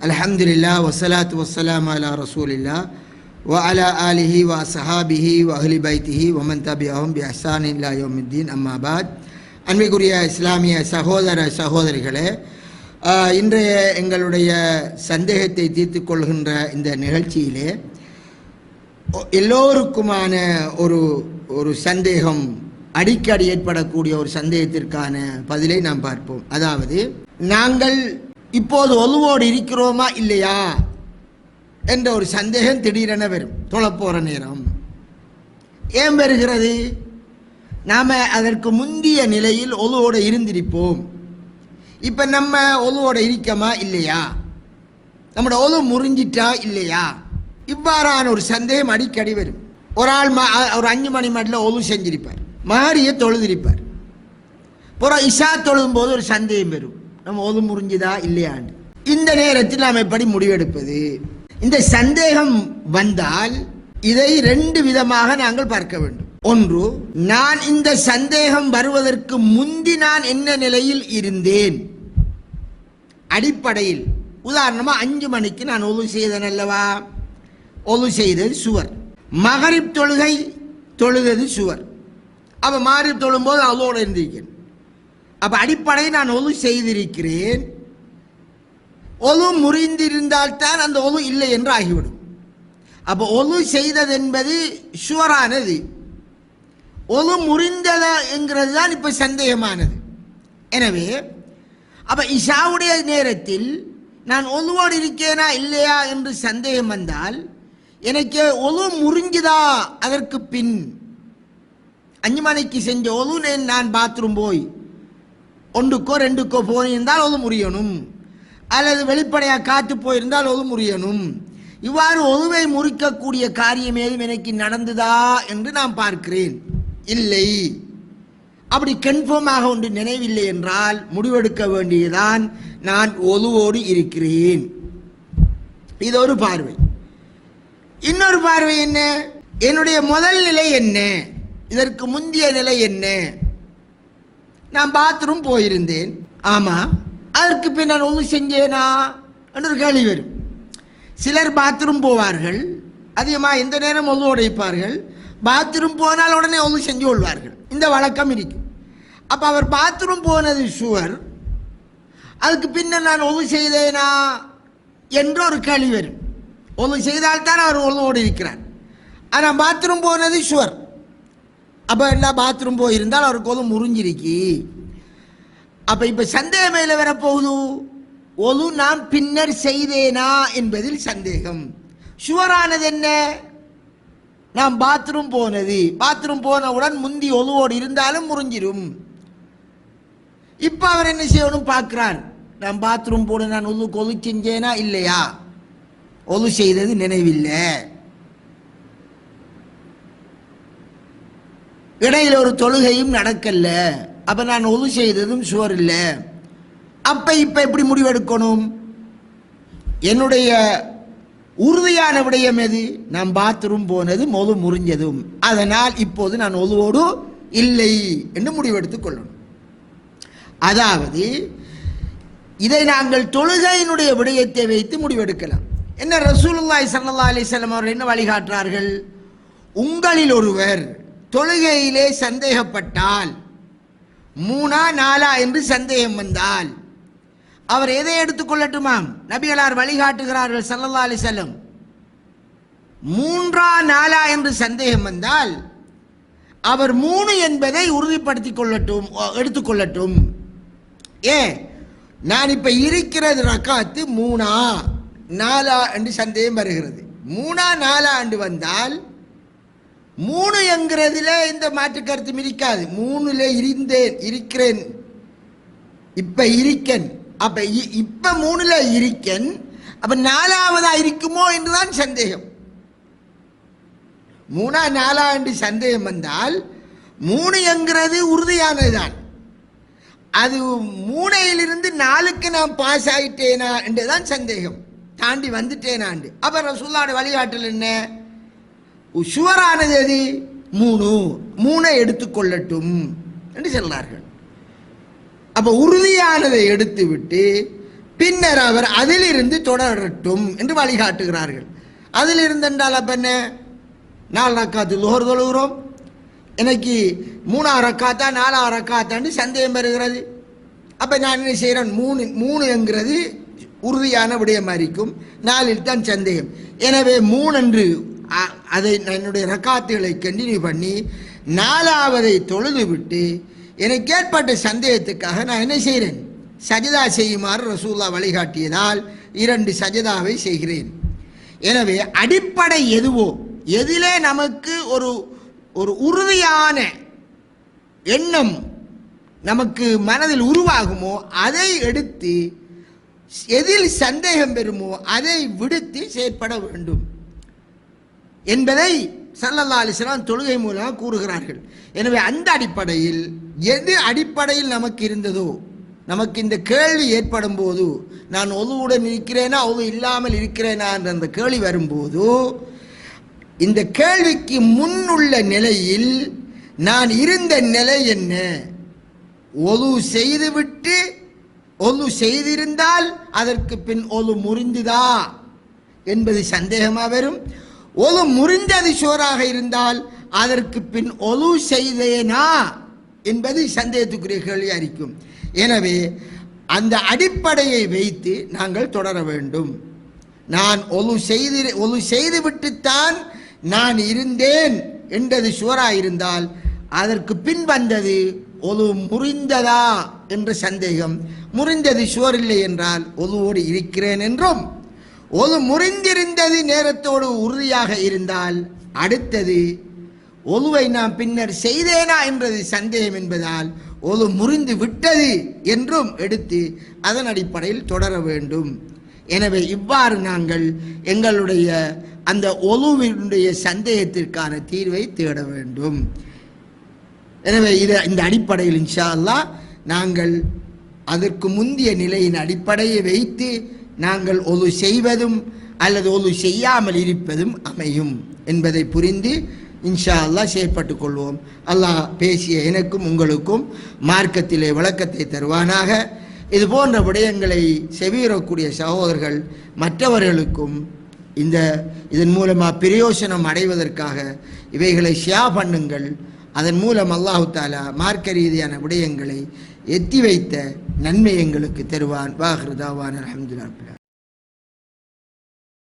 அலஹமது இல்லா வசலாத் வசலாம் அலா ரசூலில்லா வ அலா ஆலிஹி வ சஹாபிஹி வ அஹ்லி பைத்திஹி வமன் தபியாவும் பி அஹ்சான் இல்லா யோமுத்தீன் அம்மாபாத் அன்பிற்குரிய இஸ்லாமிய சகோதர சகோதரிகளே இன்றைய எங்களுடைய சந்தேகத்தை தீர்த்து கொள்கின்ற இந்த நிகழ்ச்சியிலே எல்லோருக்குமான ஒரு ஒரு சந்தேகம் அடிக்கடி ஏற்படக்கூடிய ஒரு சந்தேகத்திற்கான பதிலை நாம் பார்ப்போம். அதாவது நாங்கள் இப்போது ஒழுவோடு இருக்கிறோமா இல்லையா? என்ற ஒரு சந்தேகம் திடீரென வரும். தொழப்போகிற நேரம். ஏன் வருகிறது? நாம் அதற்கு முந்திய நிலையில் ஒழுவோடு இருந்திருப்போம். இப்போ நம்ம ஒழுவோடு இருக்கமா இல்லையா? நம்மளோட ஒழு முறிஞ்சிட்டா இல்லையா? இவ்வாறான ஒரு சந்தேகம் அடிக்கடி வரும். ஒரு ஆள் ம ஒரு அஞ்சு மணி மாட்டில் ஒழு செஞ்சிருப்பார். மாறிய தொழுதிருப்பார். அப்புறம் இஷா தொழும் போது ஒரு சந்தேகம் வரும். நம்ம ஓது முறிஞ்சுதா இல்லையான்னு. இந்த நேரத்தில் நாம் எப்படி முடிவெடுப்பது? இந்த சந்தேகம் வந்தால் இதை ரெண்டு விதமாக நாங்கள் பார்க்க வேண்டும். ஒன்று நான் இந்த சந்தேகம் வருவதற்கு முந்தி நான் என்ன நிலையில் இருந்தேன்? அடிப்படையில் உதாரணமா அஞ்சு மணிக்கு நான் ஒது செய்தேன் அல்லவா? ஒது செய்தது சுவர். மகரிப் தொழுகை தொழுதது சுவர். அப்ப மாறி தொழும்போது அதோடு இருந்திருக்கேன் அப்ப அடிப்படையில் நான் ஒழு செய்திருக்கிறேன். ஒழு முறிந்திருந்தால்தான் அந்த ஒழு இல்லை என்று ஆகிவிடும். அப்ப ஒழு செய்தது என்பது சுவரானது. ஒழு முறிந்ததா என்கிறது தான் இப்ப சந்தேகமானது. எனவே அப்ப இஷாவுடைய நேரத்தில் நான் ஒழுவோடு இருக்கேனா இல்லையா என்று சந்தேகம் வந்தால் எனக்கு ஒழு முறிஞ்சுதா அதற்கு பின் அஞ்சு மணிக்கு செஞ்ச ஒழு நான் பாத்ரூம் போய். ஒன்றுக்கோ ரெண்டுக்கோ போயிருந்தால் ஒது முறியணும். அல்லது வெளிப்படையாக காத்து போயிருந்தால் ஒது முறியணும். இவ்வாறு ஒதுவை முறிக்கக்கூடிய காரியம் ஏதும் எனக்கு நடந்ததா என்று நான் பார்க்கிறேன். இல்லை. அப்படி கன்ஃபார்மாக ஒன்று நினைவில்லை என்றால் முடிவெடுக்க வேண்டியதுதான் நான் ஒதுவோடு இருக்கிறேன். இது ஒரு பார்வை. இன்னொரு பார்வை என்ன? என்னுடைய முதல் நிலை என்ன? இதற்கு முந்தைய நிலை என்ன? நான் பாத்ரூம் போயிருந்தேன். ஆமா. அதற்கு பின் நான் ஒன்று செஞ்சேனா? என்று ஒரு கேள்வி வரும். சிலர் பாத்ரூம் போவார்கள். அதிகமாக எந்த நேரம் ஒன்று உடைப்பார்கள்? பாத்ரூம் போனால் உடனே ஒன்று செஞ்சு கொள்வார்கள். இந்த வழக்கம் இருக்கும். அப்போ அவர் பாத்ரூம் போனது சுவர். அதுக்கு பின்ன நான் ஒன்று செய்தேனா? என்ற ஒரு கேள்வி வரும். ஒழு செய்தால்தான் அவர் ஒழுவோடு இருக்கிறார் ஆனால் பாத்ரூம் போனது சுவர். அப்போ எல்லாம் பாத்ரூம் போயிருந்தால் அவர் ஒழு முறிஞ்சிருக்கு. அப்போ இப்போ சந்தேகம் வரப்போகுது ஒழு நான் பின்னர் செய்தேனா என்பதில் சந்தேகம். சுவரானது என்ன? நான் பாத்ரூம் போனது. பாத்ரூம் போனவுடன் முந்தி ஒழுவோடு இருந்தாலும் முறிஞ்சிரும். இப்போ அவர் என்ன செய்யணும் பார்க்குறான். நான் பாத்ரூம் போன நான் ஒழு கொலு செஞ்சேனா இல்லையா? ஒழு செய்தது நினைவில்லை. இடையில ஒரு தொழுகையும் நடக்கல. அப்ப நான் உது செய்ததும் சுவர் இல்லை. அப்ப இப்ப எப்படி முடிவெடுக்கணும்? என்னுடைய உறுதியான விடயம் எது? நான் பாத்ரூம் போனது மொது முறிஞ்சதும். அதனால் இப்போது நான் ஒதுவோடு இல்லை என்று முடிவெடுத்துக் கொள்ளணும். அதாவது இதை நாங்கள் தொழுகையினுடைய விடயத்தை வைத்து முடிவெடுக்கலாம். என்ன ரசூலுல்லாய் சல்லா அலைஹி அவர்கள் என்ன வழிகாட்டுறார்கள்? உங்களில் ஒருவர் தொழுகையிலே சந்தேகப்பட்டால் மூணா நாலா என்று சந்தேகம் வந்தால் அவர் எதை எடுத்துக்கொள்ளட்டுமாம் நபிகளார் வழிகாட்டுகிறார்கள் சல்லல்லா அலி வஸல்லம். மூன்றா நாலா என்று சந்தேகம் வந்தால் அவர் மூணு என்பதை உறுதிப்படுத்திக் கொள்ளட்டும் எடுத்துக்கொள்ளட்டும் ஏ நான் இப்ப இருக்கிறது ரக்காத்து மூணா நாலா என்று சந்தேகம் வருகிறது. மூணா நாலா என்று வந்தால் மூணு என்கிறதுல இந்த மாற்று கருத்தும் இருக்காது. மூணுல இருந்தேன் இருக்கிறேன். இப்ப இருக்கன். அப்ப இ- இப்ப மூணுல இருக்கன். அப்ப நாலாவதா இருக்குமோ என்றுதான் சந்தேகம். மூணா நாலா என்று சந்தேகம் வந்தால் மூணு என்கிறது உறுதியானதுதான். அது மூணையிலிருந்து நாலுக்கு நான் பாஸ் ஆயிட்டேனா என்றுதான் சந்தேகம். தாண்டி வந்துட்டேனாண்டு. அப்ப ரசூல்லாவோட வழிகாட்டல் என்ன? சுவரானது எது மூணு. மூணை எடுத்துக்கொள்ளட்டும் என்று சொன்னார்கள். அப்ப உறுதியானதை எடுத்துவிட்டு பின்னர் அவர் அதிலிருந்து தொடரட்டும் என்று வழிகாட்டுகிறார்கள். அதிலிருந்து என்றால் அப்ப என்ன? நாலு ரக்காத்து லோர் தொழுகிறோம். எனக்கு மூணாவது ரக்காத்தா நாலாவது ரக்காத்தான்னு சந்தேகம் வருகிறது. அப்போ நான் என்ன செய்கிறேன் மூணு மூணு என்கிறது உறுதியான விடயமா இருக்கும். நாலில் தான் சந்தேகம். எனவே மூணு என்று அதை நான் என்னுடைய ரக்காத்துகளை கண்டினியூ பண்ணி நாலாவதை தொழுது விட்டு எனக்கு ஏற்பட்ட சந்தேகத்துக்காக நான் என்ன செய்கிறேன்? சஜதா செய்யுமாறு ரசூல்லா வழிகாட்டியதால் இரண்டு சஜதாவை செய்கிறேன். எனவே அடிப்படை எதுவோ? எதிலே நமக்கு ஒரு ஒரு உறுதியான எண்ணம் நமக்கு மனதில் உருவாகுமோ அதை எடுத்து எதில் சந்தேகம் பெறுமோ அதை விடுத்து செயற்பட வேண்டும். என்பதை சல்லல்லா அலிஸ்லாம் தொழுகை மூலமாக கூறுகிறார்கள். எனவே அந்த அடிப்படையில் எது அடிப்படையில் நமக்கு இருந்ததோ நமக்கு இந்த கேள்வி ஏற்படும் போது நான் ஒதுவுடன் இருக்கிறேனா ஒது இல்லாமல் இருக்கிறேனா என்ற அந்த கேள்வி வரும்போது இந்த கேள்விக்கு முன்னுள்ள நிலையில் நான் இருந்த நிலை என்ன? ஒது செய்துவிட்டு ஒது செய்திருந்தால் அதற்கு பின் ஒது முறிந்துதா? என்பது சந்தேகமாக வரும். ஒது முறிந்தது சோறாக இருந்தால் அதற்கு பின் ஒது செய்தேனா என்பது சந்தேகத்துக்குரிய கேள்வி அறிக்கும் எனவே அந்த அடிப்படையை வைத்து நாங்கள் தொடர வேண்டும். நான் ஒலு செய்து ஒலு செய்துவிட்டுத்தான் நான் இருந்தேன் என்றது சுவராக இருந்தால் அதற்கு பின் வந்தது ஒலு முறிந்ததா என்ற சந்தேகம். முறிந்தது சுவர் இல்லை என்றால் ஒலுவோடு இருக்கிறேன் என்றும் ஒரு முறிந்திருந்தது நேரத்தோடு உறுதியாக இருந்தால் அடுத்தது ஒலுவை நான் பின்னர் செய்தேனா? என்றது சந்தேகம் என்பதால் ஒது முறிந்து விட்டது என்றும் எடுத்து அதன் அடிப்படையில் தொடர வேண்டும். எனவே இவ்வாறு நாங்கள் எங்களுடைய அந்த ஒலுவினுடைய சந்தேகத்திற்கான தீர்வை தேட வேண்டும். எனவே இது இந்த அடிப்படையில் இன்ஷா அல்லா நாங்கள் அதற்கு முந்திய நிலையின் அடிப்படையை வைத்து நாங்கள் ஒது செய்வதும் அல்லது ஒது செய்யாமல் இருப்பதும் அமையும் என்பதை புரிந்து இன்ஷா அல்லாஹ் செயற்பட்டுக் கொள்வோம். அல்லாஹ் பேசிய எனக்கும் உங்களுக்கும் மார்க்கத்திலே விளக்கத்தை தருவானாக. இது போன்ற விடயங்களை செவியுறக்கூடிய சகோதரர்கள் மற்றவர்களுக்கும் இந்த இதன் மூலமாக பிரயோசனம் அடைவதற்காக இவைகளை ஷியா பண்ணுங்கள். அதன் மூலம் அல்லாஹு தாலா மார்க்க ரீதியான விடயங்களை எத்தி வைத்த நன்மை எங்களுக்கு தருவான் வாஹ்ருதாவான் அலமதுல்லா